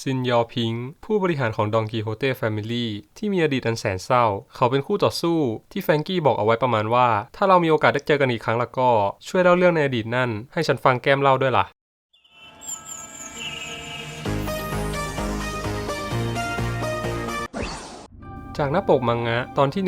ซินยอพิงผู้บริหารของดองกีโฮเต้แฟมิลี่ที่มีอดีตอันแสนเศร้า เขาเป็นคู่ต่อสู้ที่แฟรงกี้บอกเอาไว้ประมาณว่า ถ้าเรามีโอกาสได้เจอกันอีกครั้งละก็ ช่วยเล่าเรื่องในอดีตนั่น ให้ฉันฟังแก้มเล่าด้วยล่ะ จากหน้าปกมังงะตอนที่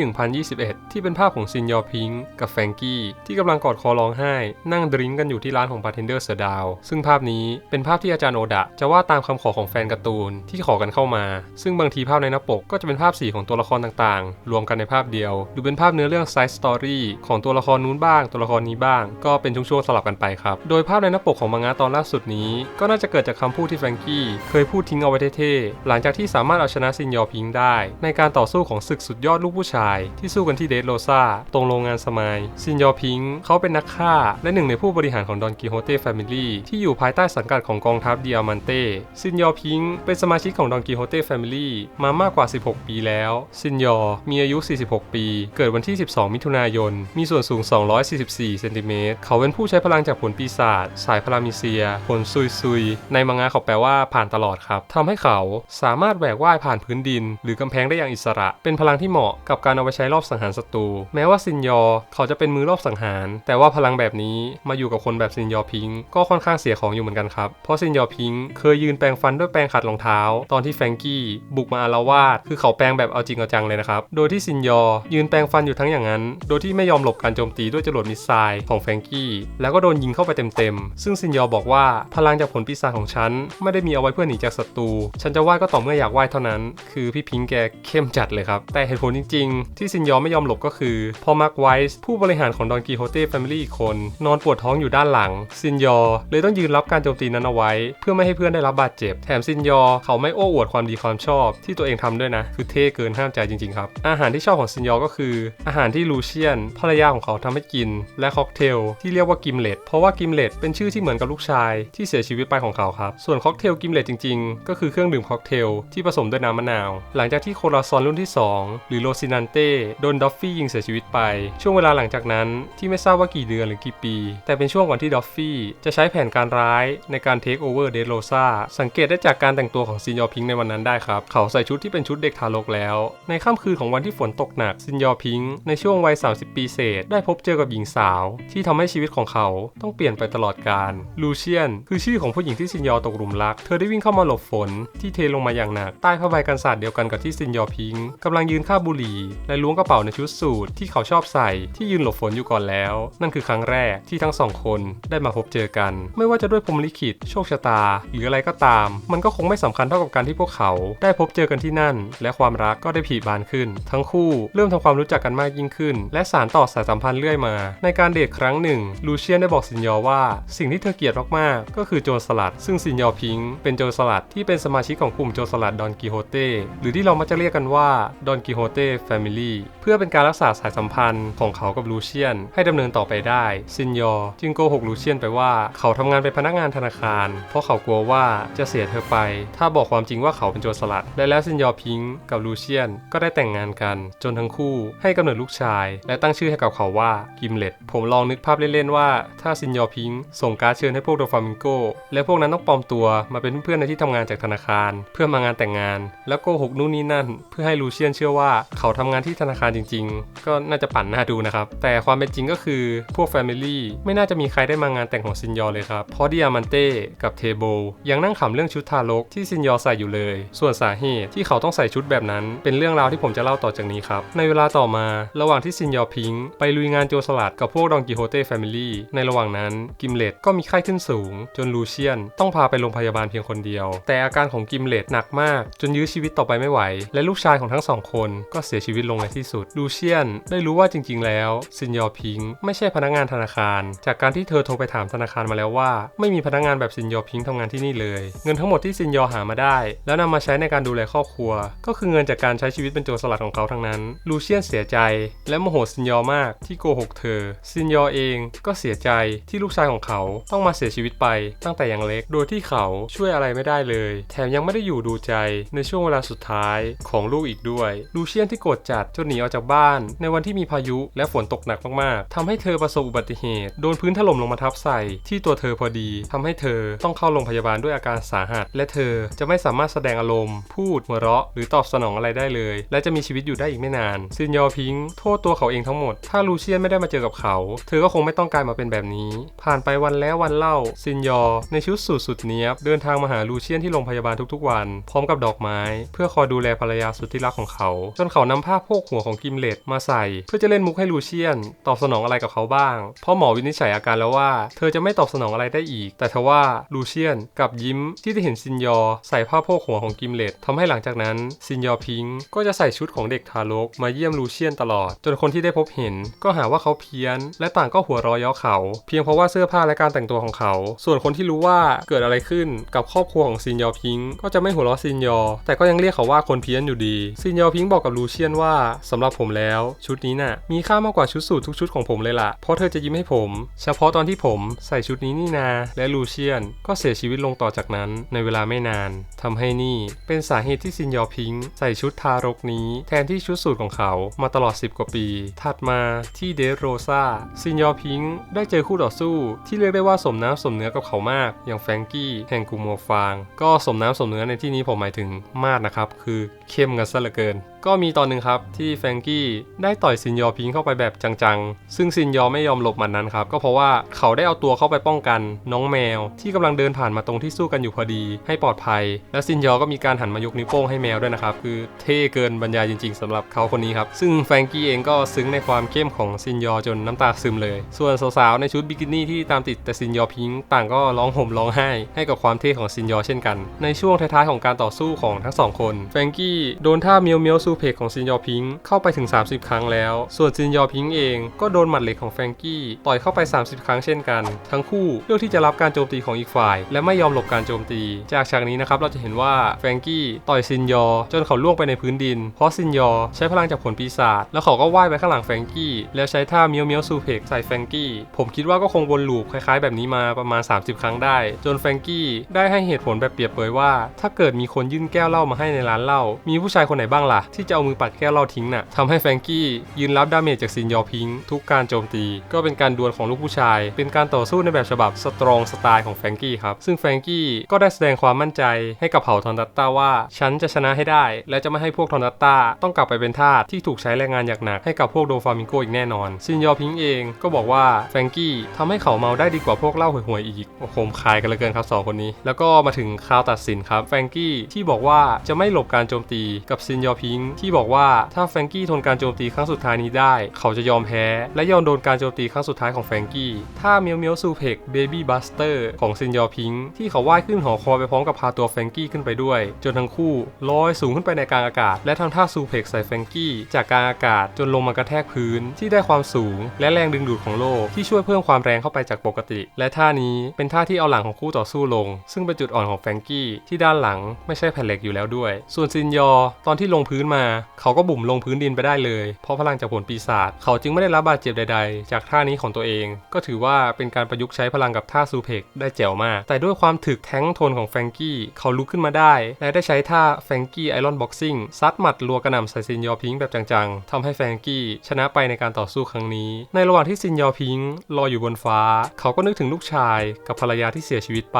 1021 ที่เป็นภาพของซินยอพิงกับแฟงกี้ ที่กำลังกอดคอร้องไห้ นั่งดริ้งกันอยู่ที่ร้านของบาร์เทนเดอร์เสือดาว ซึ่งภาพนี้เป็นภาพที่อาจารย์โอดะ จะวาดตามคำขอของแฟนการ์ตูนที่ขอกันเข้ามา ซึ่งบางทีภาพในหน้าปกก็จะเป็นภาพสีของตัวละครต่างๆ รวมกันในภาพเดียว หรือเป็นภาพเนื้อเรื่องไซส์สตอรี่ของตัวละครนู้นบ้าง ตัวละครนี้บ้าง ก็เป็นช่วงๆสลับกันไปครับ โดยภาพในหน้าปกของมังงะตอนล่าสุดนี้ ก็น่าจะเกิดจากคำพูดที่แฟงกี้เคยพูดทิ้งเอาไว้เท่ๆหลังจากที่สามารถเอาชนะซินยอพิงได้ในการต่อสู้ของศึกสุดยอดลูกผู้ชาย ที่สู้กันที่เดดโรซาตรงโรงงานสมายซินยอพิงเขาเป็นนักฆ่า และหนึ่งในผู้บริหารของดอนกิโฮเต้แฟมิลี่ที่อยู่ภายใต้สังกัดของกองทัพเดียมันเต้ซินยอพิงเป็นสมาชิกของดอนกิโฮเต้แฟมิลี่มามากกว่า 16 ปีแล้ว ซินยอมีอายุ 46 ปี เกิดวันที่ 12 มิถุนายน มีส่วนสูง 244 เซนติเมตร เขาเป็นผู้ใช้พลังจากผลปีศาจ สายพลามิเซีย ผลซุยซุย ในมังงะเขาแปลว่าผ่านตลอดครับ ทำให้เขาสามารถแหวกว่ายผ่านพื้นดิน หรือกำแพงได้อย่างอิสระเป็นพลังที่เหมาะกับการเอาไปใช้รอบสังหารศัตรูแม้ว่าซินยอเขาจะเป็นมือรอบสังหาร แต่ว่าพลังแบบนี้มาอยู่กับคนแบบซินยอพิง ก็ค่อนข้างเสียของอยู่เหมือนกันครับ เพราะซินยอพิงเคยยืนแปรงฟันด้วยแปรงขัดรองเท้า ตอนที่แฟงกี้บุกมาอาละวาดคือเขาแปรงแบบเอาจริงเอาจังเลยนะครับ โดยที่ซินยอยืนแปรงฟันอยู่ทั้งอย่างนั้น โดยที่ไม่ยอมหลบการโจมตีด้วยจรวดมิสไซล์ของแฟงกี้แล้วก็โดนยิงเข้าไปเต็มๆซึ่งซินยอบอกว่าพลังจากผลปีศาจของฉัน ไม่ได้มีเอาไว้เพื่อหนีจากศัตรูฉันจะว่ายก็ต่อเมื่ออยากว่ายเท่านั้น คือพี่พิงแกเข้มจัดเลยครับ แต่เหตุผลจริง ๆ ที่ซินยอไม่ยอมหลบก็คือ พอมาร์คไวส์ผู้บริหารของดอนกีโฮเต้แฟมิลี่อีกคน นอนปวดท้องอยู่ด้านหลัง ซินยอเลยต้องยืนรับการโจมตีนั้นเอาไว้ เพื่อไม่ให้เพื่อนได้รับบาดเจ็บ แถมซินยอเขาไม่โอ้อวดความดีความชอบที่ตัวเองทำด้วยนะ คือเท่เกินห้ามใจจริงๆครับ อาหารที่ชอบของซินยอก็คือ อาหารที่ลูเชียนภรรยาของเขาทำให้กิน และค็อกเทลที่เรียกว่ากิมเลตเพราะว่ากิมเลตเป็นชื่อที่เหมือนกับลูกชาย ที่เสียชีวิตไปของเขาครับ ส่วนค็อกเทลกิมเลตจริง ๆ ก็คือเครื่องดื่มค็อกเทลที่ผสมด้วยน้ำมะนาว หลังจากที่โคราซอนรุ่นที่2 หรือโรซินันเต้โดนดอฟฟี่ยิงเสียชีวิตไป ช่วงเวลาหลังจากนั้นที่ไม่ทราบว่ากี่เดือนหรือกี่ปี แต่เป็นช่วงก่อนที่ดอฟฟี่จะใช้แผนการร้ายในการเทคโอเวอร์เดโรซาสังเกตได้จากการแต่งตัวของซินยอพิงในวันนั้นได้ครับ เขาใส่ชุดที่เป็นชุดเด็กทารกแล้ว ในค่ำคืนของวันที่ฝนตกหนักซินยอพิงในช่วงวัย 30 ปีเศษ ได้พบเจอกับหญิงสาว ที่ทำให้ชีวิตของเขาต้องเปลี่ยนไปตลอดกาลลูเชียน คือชื่อของผู้หญิงที่ซินยอตกหลุมรัก เธอได้วิ่งเข้ามาหลบฝนที่เทลงมาอย่างหนักใต้ผ้าใบกันสาดเดียวกันกับที่ซินยอพิงกำลังยืนคาบุหรี่และล้วงกระเป๋าในชุดสูทที่เขาชอบใส่ที่ยืนหลบฝนอยู่ก่อนแล้ว นั่นคือครั้งแรกที่ทั้งสองคนได้มาพบเจอกัน ไม่ว่าจะด้วยพรมลิขิตโชคชะตา หรืออะไรก็ตาม มันก็คงไม่สำคัญเท่ากับการที่พวกเขาได้พบเจอกันที่นั่น และความรักก็ได้ผีบานขึ้น ทั้งคู่เริ่มทำความรู้จักกันมากยิ่งขึ้น และสานต่อสายสัมพันธ์เรื่อยมา ในการเดทครั้งหนึ่งลูเชียนได้บอกซินยอว่า สิ่งที่เธอเกลียดมากๆ ก็คือโจรสลัด ซึ่งซินยอพิง เป็นโจรสลัดที่เป็นสมาชิกของกลุ่มโจรสลัดดอนกิโฮเต้หรือที่เรามักจะเรียกกันว่าดอนกิโฮเต้แฟมิลี่เพื่อเป็นการรักษาสายสัมพันธ์ของเขากับลูเชียน ให้ดำเนินต่อไปได้ซินยอจึงโกหกลูเชียนไปว่าเขาทำงานเป็นพนักงานธนาคาร เพราะเขากลัวว่าจะเสียเธอไป ถ้าบอกความจริงว่าเขาเป็นโจรสลัด และแล้วซินยอพิงกับลูเชียนก็ได้แต่งงานกัน จนทั้งคู่ให้กำเนิดลูกชาย และตั้งชื่อให้กับเขาว่ากิมเลตผมลองนึกภาพเล่นๆว่า ถ้าซินยอพิงส่งการ์ดเชิญให้พวกโดฟามิงโกและพวกนั้นต้องปลอมตัวมาเป็นเพื่อนในที่ทำงานจากธนาคาร เพื่อมางานแต่งงาน แล้วโกหกนู่นนี่นั่น เพื่อให้ลูเชียนเชื่อว่าเขาทำงานที่ธนาคารจริง ๆ ก็น่าจะปั่นหน้าดูนะครับ แต่ความเป็นจริงก็คือพวกแฟมิลี่ไม่น่าจะมีใครได้มางานแต่งของซินยอเลยครับ เพราะดิอามันเต้กับเทโบยังนั่งขำเรื่องชุดทารกที่ซินยอใส่อยู่เลย ส่วนสาเหตุที่เขาต้องใส่ชุดแบบนั้น เป็นเรื่องราวที่ผมจะเล่าต่อจากนี้ครับ ในเวลาต่อมาระหว่างที่ซินยอพิงไปลุยงานโจรสลัดกับพวกดองกิโฮเต้แฟมิลี่ในระหว่างนั้นกิมเลตก็มีไข้ขึ้นสูง จนลูเชียนต้องพาไปโรงพยาบาลเพียงคนเดียว แต่อาการของกิมเลตหนักมาก จนยื้อชีวิตต่อไปไม่ไหว และลูกชายของทั้งสองคนก็เสียชีวิตลงในที่สุด ลูเชียนได้รู้ว่าจริง ๆ แล้วซินยอพิงไม่ใช่พนักงานธนาคาร จากการที่เธอโทรไปถามธนาคารมาแล้วว่า ไม่มีพนักงานแบบซินยอพิงค์ทำงานที่นี่เลย เงินทั้งหมดที่ซินยอหามาได้ แล้วนำมาใช้ในการดูแลครอบครัว ก็คือเงินจากการใช้ชีวิตเป็นโจรสลัดของเขาทั้งนั้น ลูเชียนเสียใจ และโมโหซินยอมากที่โกหกเธอ ซินยอเองก็เสียใจที่ลูกชายของเขาต้องมาเสียชีวิตไปตั้งแต่ยังเล็ก โดยที่เขาช่วยอะไรไม่ได้เลย แถมยังไม่ได้อยู่ดูใจในช่วงเวลาสุดท้ายของลูกอีกด้วย ลูเชียนที่โกรธจัดจนหนีออกจากบ้าน ในวันที่มีพายุและฝนตกหนักมากๆทำให้เธอประสบอุบัติเหตุ โดนพื้นถล่มลงมาทับใส่ ที่ตัวเธอพอดีทำให้เธอต้องเข้าโรงพยาบาลด้วยอาการสาหัส และเธอจะไม่สามารถแสดงอารมณ์ พูดหัวเราะ หรือตอบสนองอะไรได้เลย และจะมีชีวิตอยู่ได้อีกไม่นานซินยอพิงโทษตัวเขาเองทั้งหมด ถ้าลูเชียนไม่ได้มาเจอกับเขา เธอก็คงไม่ต้องกลายมาเป็นแบบนี้ ผ่านไปวันแล้ววันเล่าซินยอ ในชุดสูทสุดเนี้ยบเดินทางมาหาลูเชียนที่โรงพยาบาลทุกๆวัน พร้อมกับดอกไม้ เพื่อคอยดูแลภรรยาสุดที่รักของเขา จนเขานำผ้าโพกหัวของกิมเลตมาใส่ เพื่อจะเล่นมุกให้ลูเชียน ตอบสนองอะไรกับเขาบ้างพราะหมอวินิจฉัยอาการแล้วว่า เธอจะไม่ตอบสนองอะไรได้อีก แต่ทว่าลูเชียนกับยิ้มที่ได้เห็นซินยอ ใส่ผ้าโพกหัวของกิมเลตทำให้หลังจากนั้นซินยอพิงก็จะใส่ชุดของเด็กทารกมาเยี่ยมลูเชียนตลอด จนคนที่ได้พบเห็น ก็หาว่าเขาเพี้ยน และต่างก็หัวเรอยย้อเขา เพียงเพราะว่าเสื้อผ้าและการแต่งตัวของเขา ส่วนคนที่รู้ว่าเกิดอะไรขึ้นกับครอบครัวของซินยอพิงก็จะไม่หัวเราะซินยอ แต่ก็ยังเรียกเขาว่าคนเพี้ยนอยู่ดีซินยอพิงบอกกับลูเชียนว่าสำหรับผมแล้ว ชุดนี้น่ะมีค่ามากกว่าชุดสูททุกชุดของผมเลยล่ะ เพราะเธอจะยิ้มให้ผม เฉพาะตอนที่ผมใส่ชุดนี้นี่นา และลูเชียนก็เสียชีวิตลงต่อจากนั้นในเวลาไม่นานทำให้นี่เป็นสาเหตุที่ซินยอพิงใส่ชุดทารกนี้ แทนที่ชุดสูทของเขามาตลอด 10 กว่าปี ถัดมาที่เดโรซาซินยอพิงได้เจอคู่ต่อสู้ ที่เรียกได้ว่าสมน้ำสมเนื้อกับเขามาก อย่างแฟรงกี้แห่งกูโมฟาง ก็สมน้ำสมเนื้อในที่นี้ผมหมายถึงมากนะครับคือเข้มกันซะเหลือเกิน ก็มีตอนหนึ่งครับที่แฟรงกี้ได้ต่อยซินยอพิงเข้าไปแบบจังๆ ซึ่งซินยอไม่ยอมหลบมัดนั้นครับก็เพราะว่าเขาได้เอาตัวเข้าไปป้องกัน น้องแมว ที่กำลังเดินผ่านมาตรงที่สู้กันอยู่พอดี ให้ปลอดภัย และซินยอก็มีการหันมายกนิ้วโป้งให้แมวด้วยนะครับคือเท่เกินบรรยายจริง ๆสำหรับเขาคนนี้ครับซึ่งแฟรงกี้เองก็ซึ้งในความเข้มของซินยอจนน้ำตาซึมเลย ส่วนสาวๆในชุดบิกินี่ที่ตามติดแต่ซินยอพิงต่างก็ร้องห่มร้องไห้ให้กับความเท่ของซินยอเช่นกัน ในช่วงท้ายๆของการต่อสู้ของทั้งสองคนแฟรงกี้โดนท่าเมียวเมียวซูเพกของซินยอพิงเข้าไปถึง 30 ครั้งแล้ว ส่วนซินยอพิงเองก็โดนหมัดเหล็กของแฟรงกี้ต่อยเข้าไป 30 ครั้งเช่นกัน ทั้งคู่เลือกที่จะรับการโจมตีของอีกฝ่าย และไม่ยอมหลบการโจมตี จากฉากนี้นะครับเราจะเห็นว่าแฟรงกี้ต่อยซินยอจนเขาล่วงไปในพื้นดิน เพราะซินยอใช้พลังจากผลปีศาจแล้วเขาก็ว่ายไปข้างหลังแฟรงกี้แล้วใช้ท่าเมียวเมียวซูเพกใส่แฟรงกี้ผมคิดว่าก็คงวนลูปคล้ายๆ แบบนี้มาประมาณ 30 ครั้งได้ จนแฟรงกี้ได้ให้เหตุผลแบบเปรียบเปยว่า ถ้าเกิดมีคนยื่นแก้วเหล้ามาให้ในร้านเหล้ามีผู้ชายคนไหนบ้างล่ะที่จะเอามือปัดแก้วเหล้าทิ้งน่ะทำให้แฟรงกี้ยืนรับดาเมจจากซินยอพิงทุกการโจมตี ก็เป็นการดวลของลูกผู้ชาย เป็นการต่อสู้ในแบบฉบับสตรองสไตล์ของแฟรงกี้ครับซึ่งแฟรงกี้ก็ได้แสดงความมั่นใจให้กับเผ่าทอนดัตตาว่า ฉันจะชนะให้ได้ และจะไม่ให้พวกทอนดัตตาต้องกลับไปเป็นทาสที่ถูกใช้แรงงานอย่างหนักให้กับพวกโดฟามิงโกอีกแน่นอน ซินยอพิงเองก็บอกว่าแฟรงกี้ทำให้เขาเมาได้ดีกว่าพวกเล้าห่วยๆอีกโอ้โหคายกันเลยเกินครับสองคนนี้ แล้วก็มาถึงคราวตัดสินครับแฟรงกี้ที่บอกว่าจะไม่หลบการโจมตีกับซินยอพิงที่บอกว่าถ้าแฟรงกี้ทนการโจมตีครั้งสุดท้ายนี้ได้ เขาจะยอมแพ้ และยอมโดนการโจมตีครั้งสุดท้ายของแฟรงกี้ ถ้าเมียวเมียวซูเพกเบบี้บัสเตอร์ของซินยอพิงที่เขาว่ายขึ้นหอคอยไปพร้อมกับพาตัวแฟรงกี้ขึ้นไปด้วย จนทั้งคู่ลอยสูงขึ้นไปในกลางอากาศ และทำท่าซูเพกใส่แฟรงกี้จากกลางอากาศจนลงมากระแทกพื้นที่ได้ความสูง และแรงดึงดูดของโลกที่ช่วยเพิ่มความแรงเข้าไปจากปกติ และท่านี้เป็นท่าที่เอาหลังของคู่ต่อสู้ลง ซึ่งเป็นจุดอ่อนของแฟรงกี้ที่ด้านหลังไม่ใช่แผ่นเหล็กอยู่แล้วด้วย ส่วนซินยอตอนที่ลงพื้นมาเขาก็บุ่มลงพื้นดินไปได้เลย เพราะพลังจากผลปีศาจเขาจึงไม่ได้รับบาดเจ็บใด ๆ จากท่านี้ของตัวเอง ก็ถือว่าเป็นการประยุกต์ใช้พลังกับท่าซูเพกได้แจ๋วมาก แต่ด้วยความถึกแท้งทนของแฟงกี้เขาลุกขึ้นมาได้ และได้ใช้ท่าแฟงกี้ไอรอนบ็อกซิ่งซัดหมัดรัวกระหน่ำใส่ซินยอพิงแบบจังๆทำให้แฟงกี้ชนะไปในการต่อสู้ครั้งนี้ ในระหว่างที่ซินยอพิงลอยอยู่บนฟ้า เขาก็นึกถึงลูกชายกับภรรยาที่เสียชีวิตไป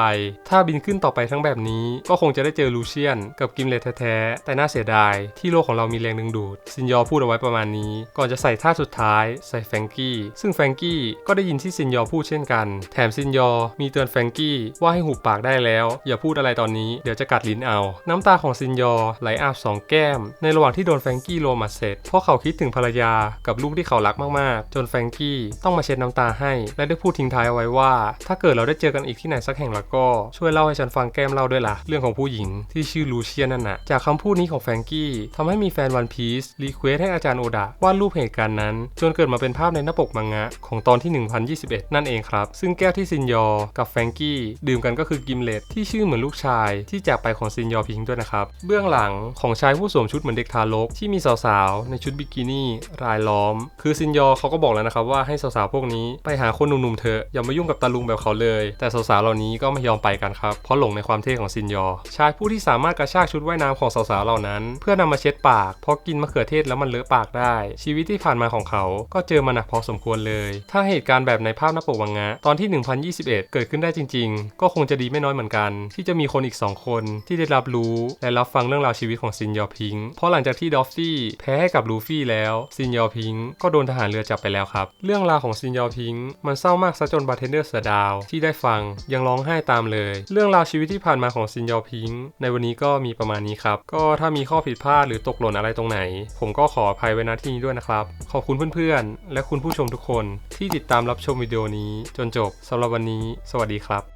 ถ้าบินขึ้นต่อไปทั้งแบบนี้ ก็คงจะได้เจอลูเชียนกับกิมเลตแท้ๆแต่น่าเสียดายที่โลกของเรามีแรงดึงดูด ซินยอพูดเอาไว้ประมาณนี้ ก่อนจะใส่ท่าสุดท้ายใส่แฟงกี้ ซึ่งแฟงกี้ก็ได้ยินที่ซินยอพูดเช่นกัน แถมซินยอมีเตือนแฟงกี้ว่าให้หุบปากได้แล้ว อย่าพูดอะไรตอนนี้เดี๋ยวจะกัดลิ้นเอา น้ำตาของซินยอไหลอาบสองแก้ม ในระหว่างที่โดนแฟงกี้โลมาเสร็จเพราะเขาคิดถึงภรรยากับลูกที่เขารักมากๆ จนแฟงกี้ต้องมาเช็ดน้ำตาให้ และได้พูดทิ้งท้ายเอาไว้ว่า ถ้าเกิดเราได้เจอกันอีกที่ไหนสักแห่งแล้วก็ช่วยเล่าให้ฉันฟังแก้มเล่าด้วยล่ะ เรื่องของผู้หญิงที่ชื่อลูเชียนนั่นน่ะ จากคำพูดนี้ของแฟงกี้ทำให้มีแฟนวันพีซรีเควสให้อาจารย์โอดะวาดรูปเหตุการณ์นั้น จนเกิดมาเป็นภาพในหน้าปกมังงะของตอนที่ 1021 นั่นเองครับ ซึ่งแก้วที่ซินยอกับแฟรงกี้ดื่มกันก็คือกิมเลตที่ชื่อเหมือนลูกชายที่จากไปของซินยอพิงด้วยนะครับเบื้องหลังของชายผู้สวมชุดเหมือนเด็กทารกที่มีสาวๆในชุดบิกินี่รายล้อม คือซินยอเขาก็บอกแล้วนะครับว่าให้สาวๆพวกนี้ไปหาคนหนุ่มๆเถอะอย่ามายุ่งกับตาลุงแบบเขาเลย แต่สาวๆเหล่านี้ก็ไม่ยอมไปกันครับเพราะหลงในความเท่ของซินยอชายผู้ที่สามารถกระชากชุดว่ายน้ำของสาวๆเหล่านั้น เพื่อนำมาเช็ดปาก เพราะกินมะเขือเทศแล้วมันเลอะปากได้ ชีวิตที่ผ่านมาของเขา ก็เจอมาหนักพอสมควรเลย ถ้าเหตุการณ์แบบในภาพหน้าปกมังงะ ตอนที่ 1021 เกิดขึ้นได้จริง ๆ ก็คงจะดีไม่น้อยเหมือนกัน ที่จะมีคนอีก 2 คนที่ได้รับรู้และรับฟังเรื่องราวชีวิตของซินยอพิง เพราะหลังจากที่ดอฟฟี่แพ้ให้กับลูฟี่แล้วซินยอพิงก็โดนทหารเรือจับไปแล้วครับ เรื่องราวของซินยอพิงมันเศร้ามากซะจนบาร์เทนเดอร์เสือดาวที่ได้ฟังยังร้องไห้ตามเลย เรื่องราวชีวิตที่ผ่านมาของซินยอพิงในวันนี้ก็มีประมาณนี้ครับ ก็ถ้ามีข้อผิดพลาดหรือตกหล่นอะไรตรงไหน ผมก็ขออภัยไว้ณที่นี้ด้วยนะครับ ขอบคุณเพื่อนๆ และคุณผู้ชมทุกคนที่ติดตามรับชมวิดีโอนี้จนจบสำหรับวันนี้ สวัสดีครับ